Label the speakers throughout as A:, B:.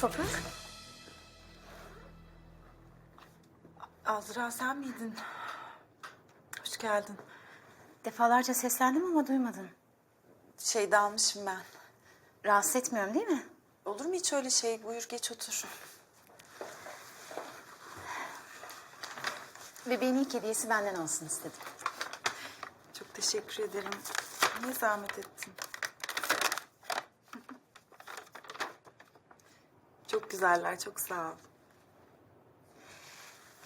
A: Toprak.
B: Azra sen miydin? Hoş geldin.
A: Defalarca seslendim ama duymadın.
B: Şey dalmışım ben.
A: Rahatsız etmiyorum değil mi?
B: Olur mu hiç öyle şey? Buyur geç otur.
A: Bebeğin ilk hediyesi benden olsun istedim.
B: Çok teşekkür ederim. Niye zahmet ettin? Çok güzeller, çok sağ ol.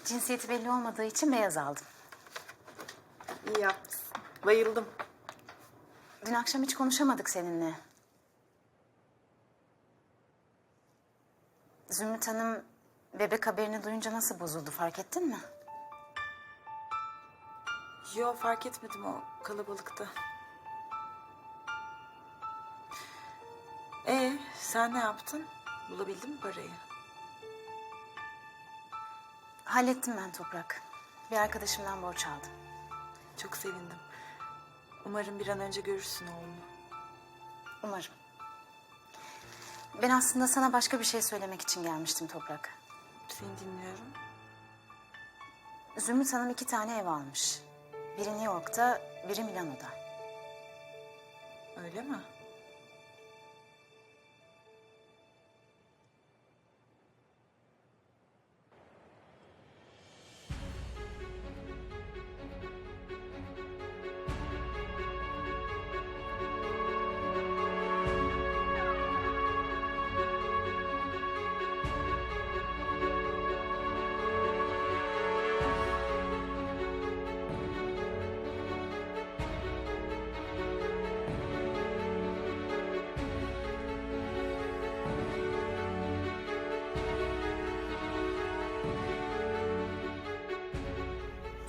A: Cinsiyeti belli olmadığı için beyaz aldım.
B: İyi yapmışsın. Bayıldım.
A: Dün akşam hiç konuşamadık seninle. Zümrüt Hanım bebek haberini duyunca nasıl bozuldu fark ettin mi?
B: Yo fark etmedim o kalabalıkta. Ee, sen ne yaptın? Bulabildin mi parayı?
A: Hallettim ben Toprak. Bir arkadaşımdan borç aldım.
B: Çok sevindim. Umarım bir an önce görürsün oğlunu.
A: Umarım. Ben aslında sana başka bir şey söylemek için gelmiştim Toprak.
B: Seni dinliyorum.
A: Zümrüt Hanım iki tane ev almış. Biri New York'ta, biri Milano'da.
B: Öyle mi?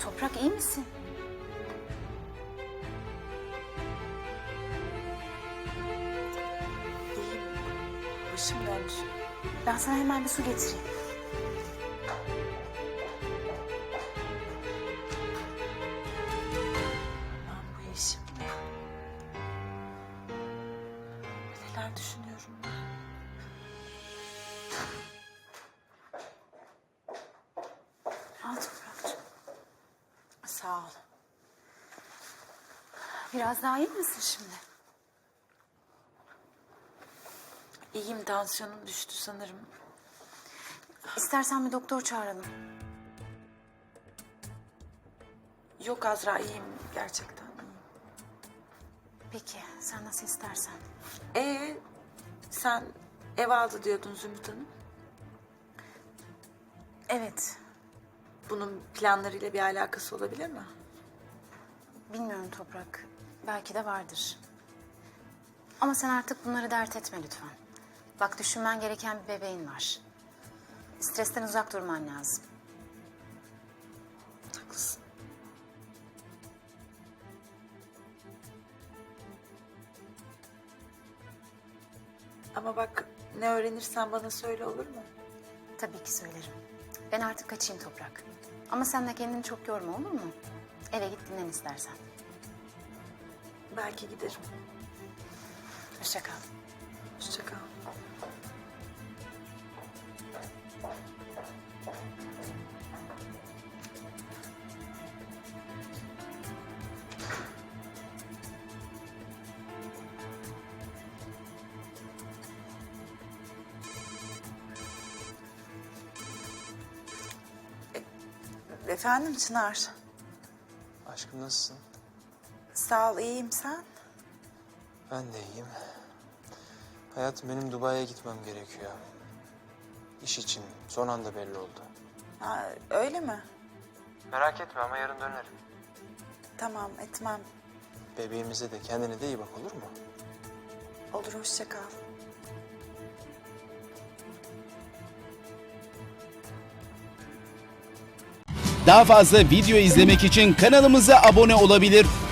A: Toprak iyi misin?
B: İyiyim. Başım döndü.
A: Ben sana hemen bir su getireyim.
B: Ben bu yeşimle... Neler düşünüyorum ben?
A: Biraz daha iyi misin şimdi?
B: İyiyim tansiyonum düştü sanırım.
A: İstersen bir doktor çağıralım.
B: Yok Azra iyiyim gerçekten.
A: Peki, sen nasıl istersen.
B: Ee sen ev aldı diyordun Zümrüt Hanım.
A: Evet,
B: Bunun planlarıyla bir alakası olabilir mi?
A: bilmiyorum Toprak. Belki de vardır. Ama sen artık bunları dert etme lütfen. Bak düşünmen gereken bir bebeğin var. Stresten uzak durman lazım.
B: Haklısın. Ama bak ne öğrenirsen bana söyle olur mu?
A: Tabii ki söylerim. Ben artık kaçayım Toprak. Ama sen de kendini çok yorma olur mu? Eve git dinlen istersen.
B: Belki giderim.
A: Hoşça kal.
B: Hoşça. E- Efendim Çınar.
C: Aşkım nasılsın?
B: Sağ ol, iyiyim sen.
C: Ben de iyiyim. Hayatım benim Dubai'ye gitmem gerekiyor. İş için son anda belli oldu.
B: Ha, öyle mi?
C: Merak etme ama yarın dönerim.
B: Tamam, etmem.
C: Bebeğimize de kendine de iyi bak olur mu?
B: Olur, hoşça kal.
D: Daha fazla video izlemek için kanalımıza abone olabilir.